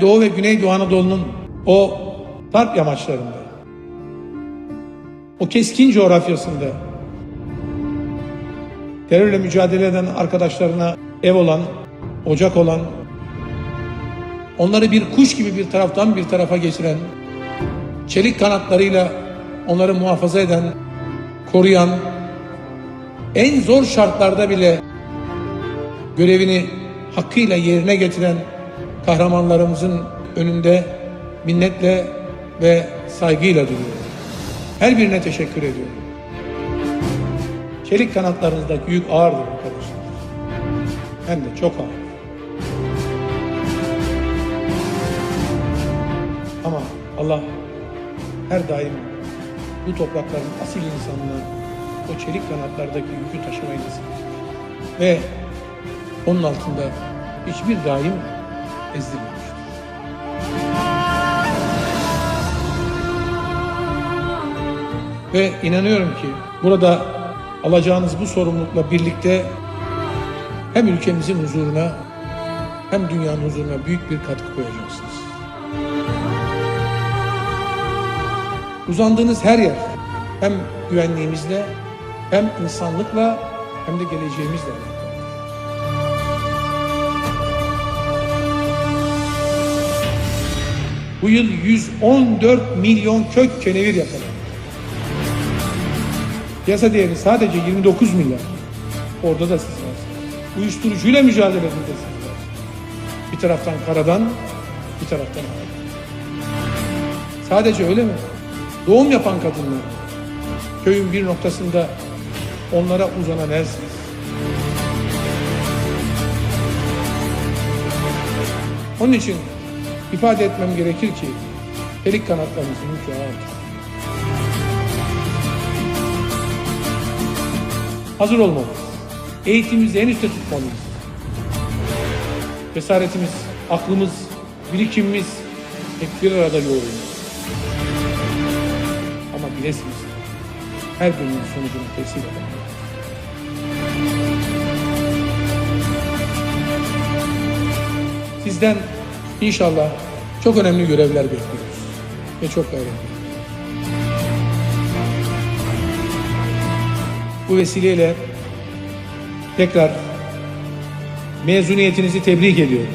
Doğu ve Güneydoğu Anadolu'nun o Sarp yamaçlarında, o keskin coğrafyasında terörle mücadele eden arkadaşlarına ev olan, ocak olan, onları bir kuş gibi bir taraftan bir tarafa geçiren, çelik kanatlarıyla onları muhafaza eden, koruyan, en zor şartlarda bile görevini hakkıyla yerine getiren kahramanlarımızın önünde minnetle ve saygıyla duruyorum. Her birine teşekkür ediyorum. Çelik kanatlarınızdaki yük ağırdır arkadaşlar. Hem de çok ağır. Ama Allah her daim bu toprakların asil insanına o çelik kanatlardaki yükü taşımayı nasip. Ve onun altında hiçbir daim ezdirmemiştir. Ve inanıyorum ki burada alacağınız bu sorumlulukla birlikte hem ülkemizin huzuruna hem dünyanın huzuruna büyük bir katkı koyacaksınız. Uzandığınız her yer hem güvenliğimizle hem insanlıkla hem de geleceğimizle alakalı. Bu yıl 114 milyon kök kenevir yakalandı. Piyasa değeri sadece 29 milyar. Orada da siz varsınız. Uyuşturucuyla mücadele edin de siz varsınız. Bir taraftan karadan, bir taraftan havadan. Sadece öyle mi? Doğum yapan kadınlar. Köyün bir noktasında onlara uzanan elsiniz. Onun için ifade etmem gerekir ki elik kanatlarımızın yükü ağırdır. Hazır olmalıyız. Eğitimimizi en üstte tutmalıyız. Cesaretimiz, aklımız, birikimimiz hep bir arada yoğrulmalı. Ama bilesiniz her birinin sonucunu tesir eder. Sizden inşallah çok önemli görevler bekliyoruz. Ve çok gayret. Bu vesileyle tekrar mezuniyetinizi tebrik ediyorum.